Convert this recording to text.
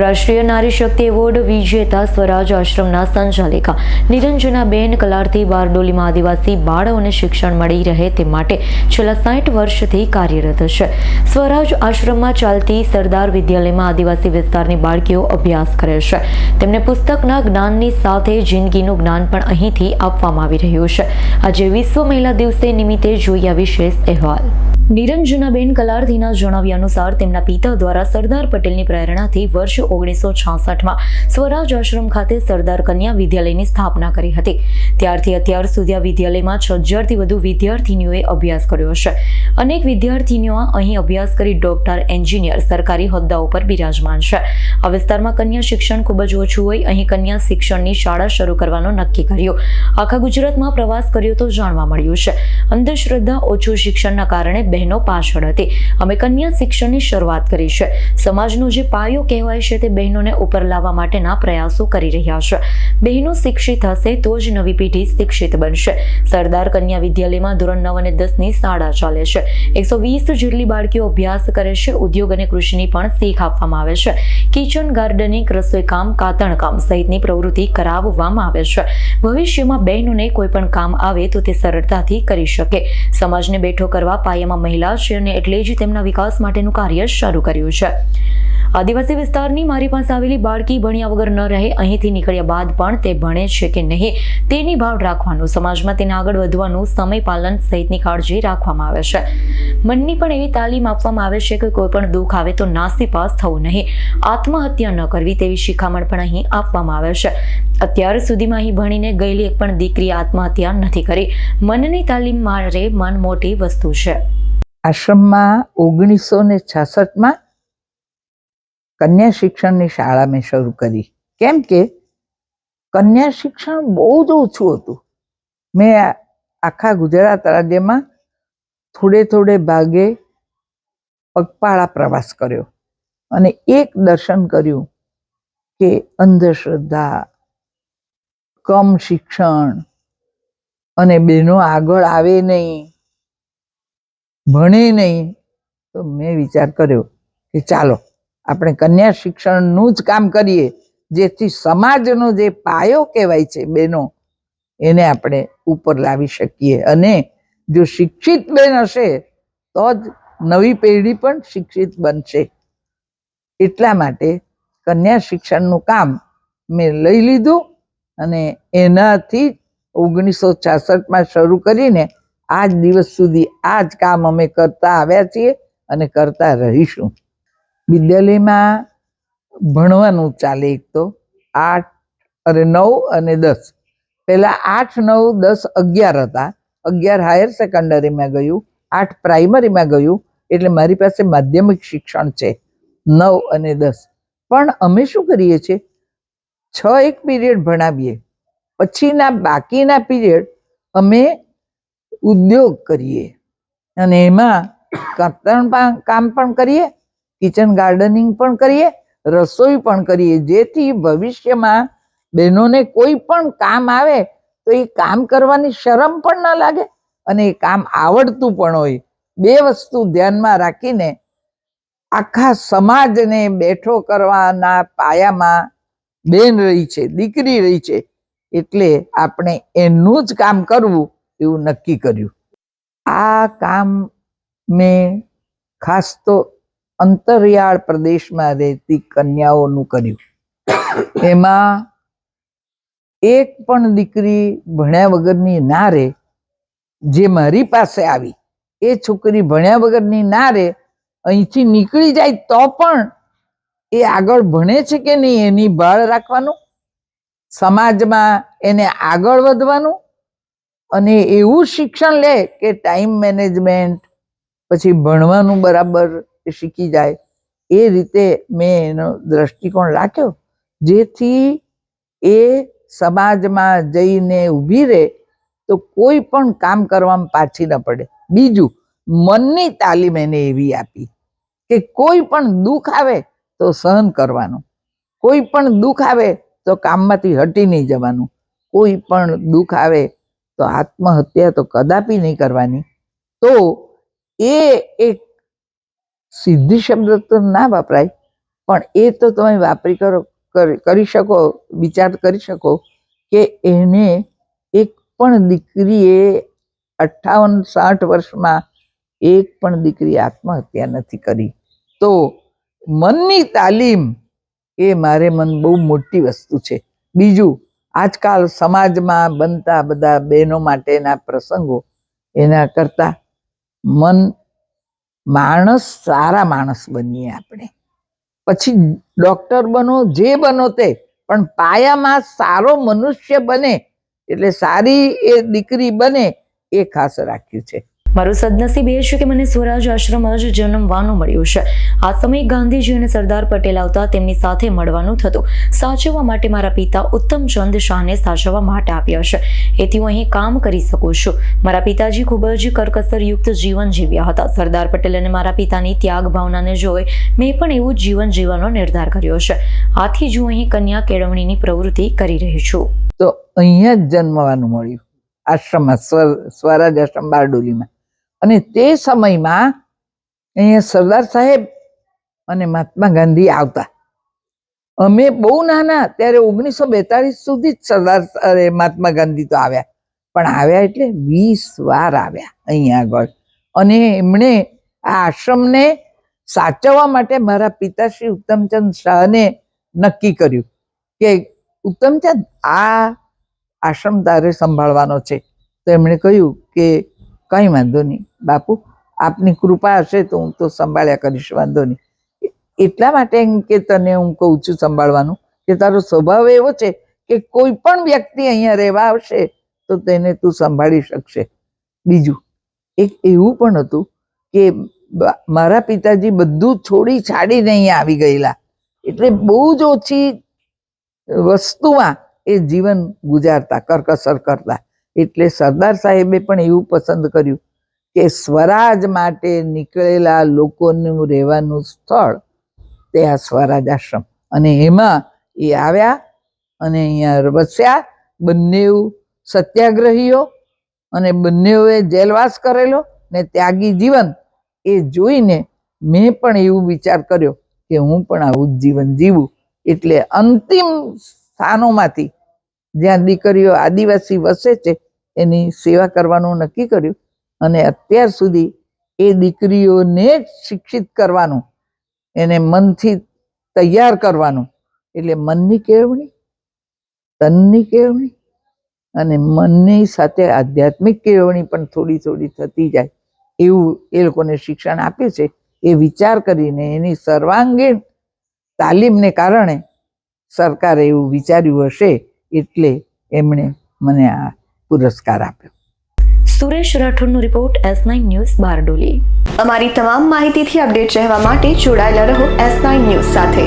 રાષ્ટ્રીય નારી શક્તિ એવોર્ડ વિજેતા સ્વરાજ આશ્રમના સંચાલિકા. નિરંજનાબેન કલારથી બારડોલીમાં આદિવાસી બાળકોને શિક્ષણ મળી રહે તે માટે છેલ્લા સાઠ વર્ષથી કાર્યરત છે. સ્વરાજ આશ્રમમાં ચાલતી સરદાર વિદ્યાલયમાં આદિવાસી વિસ્તારની બાળકીઓ અભ્યાસ કરે છે. તેમને પુસ્તકના જ્ઞાનની સાથે જિંદગીનું જ્ઞાન પણ અહીંથી આપવામાં આવી રહ્યું છે. આજે વિશ્વ મહિલા દિવસે નિમિત્તે જોઈએ વિશેષ અહેવાલ. નિરંજનાબેન કલારથીના જણાવ્યા અનુસાર તેમના પિતા દ્વારા સરદાર પટેલની પ્રેરણાથી વર્ષ ઓગણીસો છાસઠમાં સ્વરાજ આશ્રમ ખાતે સરદાર કન્યા વિદ્યાલયની સ્થાપના કરી હતી. ત્યારથી અત્યાર સુધી આ વિદ્યાલયમાં છ હજારથી વધુ વિદ્યાર્થીનીઓએ અભ્યાસ કર્યો છે અનેક વિદ્યાર્થીનીઓ અહીં અભ્યાસ કરી ડોક્ટર, એન્જિનિયર, સરકારી હોદ્દાઓ પર બિરાજમાન છે. આ વિસ્તારમાં કન્યા શિક્ષણ ખૂબ જ ઓછું હોય, અહીં કન્યા શિક્ષણની શાળા શરૂ કરવાનો નક્કી કર્યો. આખા ગુજરાતમાં પ્રવાસ કર્યો તો જાણવા મળ્યું છે. અંધશ્રદ્ધા ઓછું શિક્ષણના કારણે બહેનો પાછળ હતી. અમે કન્યા શિક્ષણની શરૂઆત કરી છે. સમાજનો જે પાયો કહેવાય છે તે બહેનોને ઉપર લાવવા માટેના પ્રયાસો કરી રહ્યા છે. બહેનો શિક્ષિત હશે તો જ નવી પેઢી શિક્ષિત બનશે. સરદાર કન્યા વિદ્યાલયમાં ધોરણ નવ અને દસની શાળા ચાલે છે. એકસો વીસ જેટલી બાળકીઓ અભ્યાસ કરે છે. ઉદ્યોગ અને કૃષિની પણ શીખ આપવામાં આવે છે. કિચન ગાર્ડનિંગ રસોઈકામ કાતણકામ સહિતની પ્રવૃત્તિ કરાવવામાં આવે છે. ભવિષ્યમાં બહેનોને કોઈ પણ કામ આવે તો તે સરળતાથી કરી શકે. સમાજને બેઠો કરવા પાયામાં મહિલા છે અને એટલે જ તેમના વિકાસ માટેનું કાર્ય શરૂ કર્યું છે. આદિવાસી વિસ્તારની મારી પાસે આવેલી બાળકી ભણ્યા વગર ન રહે, અહીંથી નીકળ્યા બાદ પણ તે ભણે છે કે નહીં, તેની ભાવ રાખવાનું, સમાજમાં તેને આગળ વધવાનું સમય પાલન સહિતની કાળજી રાખવામાં આવે છે. મનની પણ એવી તાલીમ આપવામાં આવે છે કે કોઈ પણ દુઃખ આવે તો નાસીપાસ થવું નહીં. આત્મહત્યા ન કરવી તેવી શિખામણ પણ અહીં આપવામાં આવે છે. અત્યાર સુધીમાં અહીં ભણીને ગયેલી એક પણ દીકરી આત્મહત્યા નથી કરી. મનની તાલીમ મારે મન મોટી વસ્તુ છે. આશ્રમમાં ઓગણીસો ને છાસઠમાં કન્યા શિક્ષણની શાળા મેં શરૂ કરી. કેમ કે કન્યા શિક્ષણ બહુ જ ઓછું હતું. મેં આખા ગુજરાત રાજ્યમાં થોડે થોડે ભાગે પગપાળા પ્રવાસ કર્યો અને એક દર્શન કર્યું કે અંધશ્રદ્ધા, કમ શિક્ષણ અને બહેનો આગળ આવે નહીં. ભણે નહીં, તો મેં વિચાર કર્યો કે ચાલો, આપણે કન્યા શિક્ષણનું જ કામ કરીએ, જેથી સમાજનો જે પાયો કહેવાય છે બેનો, એને આપણે ઉપર લાવી શકીએ. અને જો શિક્ષિત બેન હશે, તો જ નવી પેઢી પણ શિક્ષિત બનશે. એટલા માટે કન્યા શિક્ષણનું કામ મેં લઈ લીધું અને એનાથી ઓગણીસો છાસઠમાં શરૂ કરીને આજ દિવસ સુધી આ જ કામ અમે કરતા આવ્યા છીએ અને કરતા રહીશું. વિદ્યાલયમાં ભણવાનું ચાલે એક તો, આઠ અરે નવ અને દસ. પહેલાં આઠ, નવ, દસ, અગિયાર હતા. અગિયાર હાયર સેકન્ડરીમાં ગયું, આઠ પ્રાઇમરીમાં ગયું, એટલે મારી પાસે માધ્યમિક શિક્ષણ છે, નવ અને દસ. પણ અમે શું કરીએ છીએ? છ એક પીરિયડ ભણાવીએ. પછીના બાકીના પીરિયડ અમે ઉદ્યોગ કરીએ. અને એમાં કતરણ કામ પણ કરીએ કિચન ગાર્ડનિંગ પણ કરીએ, રસોઈ પણ કરીએ. જેથી ભવિષ્યમાં બહેનોને કોઈ પણ કામ આવે, તો એ કામ કરવાની શરમ પણ ન લાગે અને એ કામ આવડતું પણ હોય. બે વસ્તુ ધ્યાનમાં રાખીને આખા સમાજને બેઠો કરવાના પાયામાં બેન રહી છે, દીકરી રહી છે, એટલે આપણે એનું જ કામ કરવું એવું નક્કી કર્યું. આ કામ મેં ખાસ તો અંતરિયાળ પ્રદેશમાં રહેતી કન્યાઓનું કર્યું. એમાં એક પણ દીકરી ભણ્યા વગરની ના રહે જે મારી પાસે આવી. એ છોકરી ભણ્યા વગરની ના રહે અહીંથી નીકળી જાય તો પણ એ આગળ ભણે છે કે નહીં એની ભાળ રાખવાનું? સમાજમાં એને આગળ વધવાનું? અને એવું શિક્ષણ લે કે ટાઈમ મેનેજમેન્ટ પછી ભણવાનું બરાબર શીખી જાય, એ રીતે મેં એનો દ્રષ્ટિકોણ રાખ્યો, જેથી એ સમાજમાં જઈને ઊભી રહે તો કોઈ પણ કામ કરવામાં પાછી ન પડે. બીજું, મનની તાલીમ એને એવી આપી કે કોઈ પણ દુઃખ આવે તો સહન કરવાનું, કોઈ પણ દુઃખ આવે તો કામમાંથી હટી નહીં જવાનું, કોઈ પણ દુઃખ આવે તો આત્મહત્યા તો કદાપી નહીં કરવાની. તો એ એક સિદ્ધિ શબ્દ તો ના વપરાય, પણ એ તો તમે વાપરી કરો, કરી શકો, વિચાર કરી શકો કે એને એક પણ દીકરીએ અઠ્ઠાવન, સાઠ વર્ષમાં એક પણ દીકરી આત્મહત્યા નથી કરી. તો મનની તાલીમ એ મારે મન બહુ મોટી વસ્તુ છે. બીજું આજકાલ સમાજમાં બનતા બધા બહેનો માટેના પ્રસંગો એના કરતા મન માણસ, સારા માણસ બનીએ આપણે. પછી ડૉક્ટર બનો, જે બનો તે, પણ પાયામાં સારો મનુષ્ય બને, એટલે સારી એ દીકરી બને, એ ખાસ રાખ્યું છે. મારું સદનસીબ એ છે કે મને સ્વરાજ આશ્રમ જ જન્મવાનું મળ્યું છે. આ સમયે ગાંધીજી અને સરદાર પટેલ આવતા તેમની સાથે મળવાનું થતું. સાચવવા માટે મારા પિતા ઉત્તમચંદ શાહને સાચવવા માટે આવ્યા છે. એથી હું અહીં કામ કરી શકું છું. મારા પિતાજી ખૂબ જ કરકસરયુક્ત જીવન જીવ્યા હતા. સરદાર પટેલ અને મારા પિતાની ત્યાગ ભાવનાને જોઈ મેં પણ એવું જીવન જીવવાનો નિર્ધાર કર્યો છે. આથી જ હું અહીં કન્યા કેળવણીની પ્રવૃત્તિ કરી રહી છું. તો અહીંયા જ જન્મવાનું મળ્યું. આશ્રમમાં સ્વર સ્વરાજ આશ્રમ બારડોલીમાં. અને તે સમયમાં અહીંયા સરદાર સાહેબ અને મહાત્મા ગાંધી આવતા. અમે બહુ નાના, ત્યારે ઓગણીસો બેતાલીસ સુધી જ સરદાર અરે મહાત્મા ગાંધી તો આવ્યા. પણ આવ્યા એટલે વીસ વાર આવ્યા અહીંયા આગળ. અને એમણે આ આશ્રમને સાચવવા માટે મારા પિતાશ્રી ઉત્તમચંદ શાહને નક્કી કર્યું કે ઉત્તમચંદ, આ આશ્રમ તારે સંભાળવાનો છે. તો એમણે કહ્યું કે કંઈ વાંધો નહીં. બાપુ, આપની કૃપા હશે તો હું તો સંભાળ્યા કરીશ, વાંધો નહીં. એટલા માટે કે તને હું કહું છું સંભાળવાનું, કે તારો સ્વભાવ એવો છે કે કોઈ પણ વ્યક્તિ અહીંયા રહેવા આવશે તો તેને તું સંભાળી શકશે. બીજું, એક એવું પણ હતું કે મારા પિતાજી બધું છોડી છાડીને અહીંયા આવી ગયેલા. એટલે બહુ જ ઓછી વસ્તુમાં એ જીવન ગુજારતા, કરકસર કરતા. એટલે સરદાર સાહેબે પણ એવું પસંદ કર્યું કે સ્વરાજ માટે નીકળેલા લોકોનું રહેવાનું સ્થળ તે આ સ્વરાજ આશ્રમ. અને એમાં એ આવ્યા અને અહીંયા વસ્યા બંને સત્યાગ્રહીઓ અને બંનેઓએ જેલવાસ કરેલો ને ત્યાગી જીવન એ જોઈને મેં પણ એવું વિચાર કર્યો કે હું પણ આવું જ જીવન જીવું. એટલે અંતિમ સ્થાનોમાંથી જ્યાં દીકરીઓ આદિવાસી વસે છે એની સેવા કરવાનું નક્કી કર્યું. અને અત્યાર સુધી એ દીકરીઓને જ શિક્ષિત કરવાનું, એને મનથી તૈયાર કરવાનું. એટલે મનની કેળવણી, તનની કેળવણી અને મનની સાથે આધ્યાત્મિક કેળવણી પણ થોડી થોડી થતી જાય. એવું એ લોકોને શિક્ષણ આપ્યું છે. એ વિચાર કરીને એની સર્વાંગીણ તાલીમને કારણે સરકારે એવું વિચાર્યું હશે એટલે એમણે મને આ પુરસ્કાર આપ્યો. Suresh રાઠોડનો report S nine news Bardoli. અમારી તમામ માહિતીથી અપડેટ રહેવા માટે જોડાયેલા રહો એસ નાઇન ન્યૂઝ સાથે.